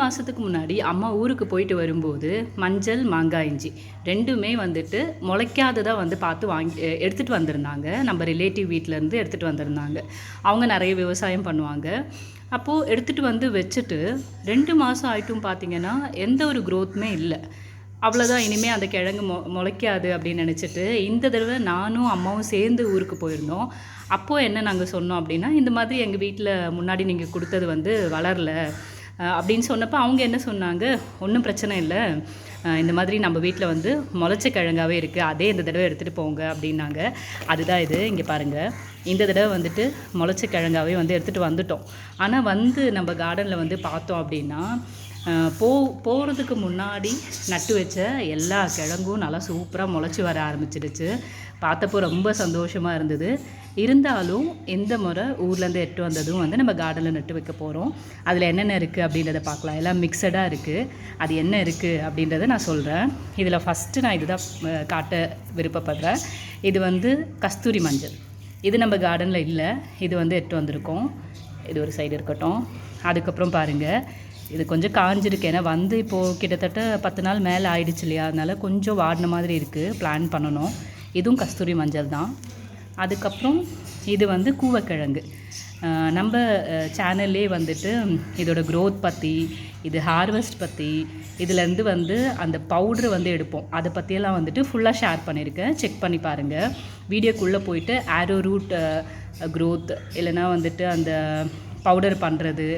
மாதத்துக்கு முன்னாடி அம்மா ஊருக்கு போயிட்டு வரும்போது மஞ்சள் மாங்காய் இஞ்சி ரெண்டுமே வந்துட்டு முளைக்காததாக வந்து பார்த்து வாங்கி எடுத்துகிட்டு வந்திருந்தாங்க. நம்ம ரிலேட்டிவ் வீட்டிலேருந்து எடுத்துகிட்டு வந்திருந்தாங்க. அவங்க நிறைய விவசாயம் பண்ணுவாங்க. அப்போது எடுத்துகிட்டு வந்து வச்சுட்டு ரெண்டு மாதம் ஆயிட்டும் பார்த்தீங்கன்னா எந்த ஒரு க்ரோத்துமே இல்லை. அவ்வளோதான் இனிமேல் அந்த கிழங்கு மொ முளைக்காது அப்படின்னு நினச்சிட்டு இந்த தடவை நானும் அம்மாவும் சேர்ந்து ஊருக்கு போயிருந்தோம். அப்போது என்ன நாங்கள் சொன்னோம் அப்படின்னா இந்த மாதிரி எங்கள் வீட்டில் முன்னாடி நீங்கள் கொடுத்தது வந்து வளரல. அப்படின்னு சொன்னப்போ அவங்க என்ன சொன்னாங்க? ஒன்றும் பிரச்சனை இல்லை. இந்த மாதிரி நம்ம வீட்டில் வந்து முளைச்ச கிழங்காவே இருக்குது அதே இந்த தடவை எடுத்துகிட்டு போங்க அப்படின்னாங்க. அதுதான் இது. இங்கே பாருங்கள் இந்த தடவை வந்துட்டு முளைச்ச கிழங்காவே வந்து எடுத்துகிட்டு வந்துட்டோம். ஆனால் வந்து நம்ம கார்டனில் வந்து பார்த்தோம் அப்படின்னா போ போகிறதுக்கு முன்னாடி நட்டு வச்ச எல்லா கிழங்கும் நல்லா சூப்பராக முளைச்சி வர ஆரம்பிச்சிடுச்சு. பார்த்தப்போ ரொம்ப சந்தோஷமாக இருந்தது. இருந்தாலும் இந்த முறை ஊர்லேருந்து எட்டு வந்ததும் வந்து நம்ம கார்டனில் நட்டு வைக்க போகிறோம் அதில் என்னென்ன இருக்குது அப்படின்றத பார்க்கலாம். எல்லாம் மிக்சடாக இருக்குது அது என்ன இருக்குது அப்படின்றத நான் சொல்கிறேன் இதில் ஃபஸ்ட்டு நான் இதுதான் காட்ட விருப்பப்படுறேன். இது வந்து கஸ்தூரி மஞ்சள். இது நம்ம கார்டனில் இல்லை. இது வந்து எட்டு வந்திருக்கோம். இது ஒரு சைடு இருக்கட்டும். அதுக்கப்புறம் பாருங்கள் இது கொஞ்சம் காஞ்சிருக்கு. ஏன்னா வந்து இப்போது கிட்டத்தட்ட பத்து நாள் மேலே ஆயிடுச்சு இல்லையா? அதனால் கொஞ்சம் வாடின மாதிரி இருக்குது பிளான் பண்ணணும். இதுவும் கஸ்தூரி மஞ்சள் தான். அதுக்கப்புறம் இது வந்து கூவக்கிழங்கு. நம்ம சேனல்லே வந்துட்டு இதோட க்ரோத் பற்றி இது ஹார்வெஸ்ட் பற்றி இதுலேருந்து வந்து அந்த பவுட்ரு வந்து எடுப்போம். அதை பற்றியெல்லாம் வந்துட்டு ஃபுல்லாக ஷேர் பண்ணியிருக்கேன் செக் பண்ணி பாருங்கள் வீடியோக்குள்ளே போயிட்டு ஆரோ ரூட் க்ரோத் இல்லைன்னா வந்துட்டு அந்த பவுடர் பண்ணுறது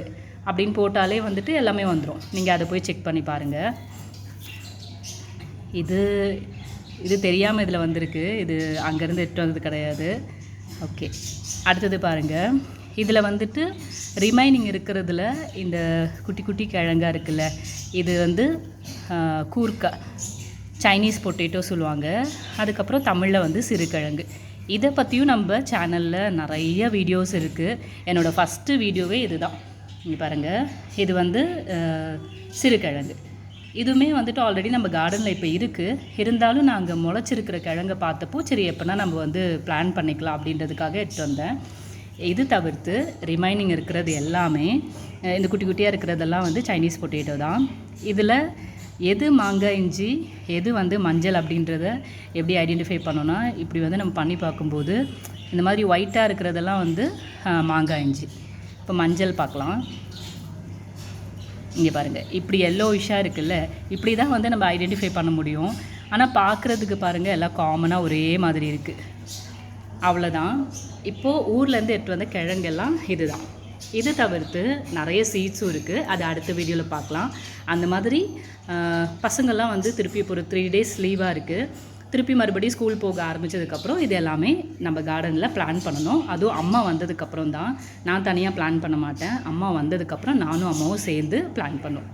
அப்படின்னு போட்டாலே வந்துட்டு எல்லாமே வந்துடும் நீங்கள் அதை போய் செக் பண்ணி பாருங்கள் இது இது தெரியாமல் இதில் வந்திருக்கு. இது அங்கேருந்து எட்டு வந்தது கிடையாது. ஓகே. அடுத்தது பாருங்கள் இதில் வந்துட்டு ரிமைனிங் இருக்கிறதுல இந்த குட்டி குட்டி கிழங்காக இருக்குல்ல இது வந்து கூர்க்கா சைனீஸ் பொட்டேட்டோ சொல்லுவாங்க. அதுக்கப்புறம் தமிழில் வந்து சிறுகிழங்கு. இதை பற்றியும் நம்ம சேனலில் நிறைய வீடியோஸ் இருக்குது என்னோடய ஃபஸ்ட்டு வீடியோவே இதுதான். இங்கே பாருங்கள் இது வந்து சிறுகிழங்கு. இதுவுமே வந்துட்டு ஆல்ரெடி நம்ம கார்டனில் இப்போ இருக்குது இருந்தாலும் நாங்கள் முளைச்சிருக்கிற கிழங்கை பார்த்தப்போ சரி எப்போனா நம்ம வந்து பிளான் பண்ணிக்கலாம் அப்படின்றதுக்காக எடுத்து வந்தேன். இது தவிர்த்து ரிமைனிங் இருக்கிறது எல்லாமே இந்த குட்டி குட்டியாக இருக்கிறதெல்லாம் வந்து சைனீஸ் பொட்டேட்டோ தான். இதில் எது மாங்காய் இஞ்சி எது வந்து மஞ்சள் அப்படின்றத எப்படி ஐடென்டிஃபை பண்ணோன்னா இப்படி வந்து நம்ம பண்ணி பார்க்கும்போது இந்த மாதிரி ஒயிட்டாக இருக்கிறதெல்லாம் வந்து மாங்காய் இஞ்சி. இப்போ மஞ்சள் பார்க்கலாம். இங்கே பாருங்கள் இப்படி எல்லோயிஷாக இருக்குல்ல இப்படி தான் வந்து நம்ம ஐடென்டிஃபை பண்ண முடியும். ஆனால் பார்க்குறதுக்கு பாருங்கள் எல்லாம் காமனாக ஒரே மாதிரி இருக்குது அவ்வளோதான் இப்போது ஊர்லேருந்து எடுத்து வந்த கிழங்கெல்லாம் இதுதான். இது தவிர்த்து நிறைய சீட்ஸும் இருக்குது அது அடுத்த வீடியோவில் பார்க்கலாம். அந்த மாதிரி பசங்கள்லாம் வந்து திருப்பி இப்போ ஒரு த்ரீ டேஸ் லீவாக இருக்குது திருப்பி மறுபடியும் ஸ்கூல் போக ஆரம்பித்ததுக்கப்புறம் இது எல்லாமே நம்ம கார்டனில் பிளான் பண்ணணும். அதுவும் அம்மா வந்ததுக்கப்புறம் தான் நான் தனியாக பிளான் பண்ண மாட்டேன். அம்மா வந்ததுக்கப்புறம் நானும் அம்மாவும் சேர்ந்து பிளான் பண்ணோம்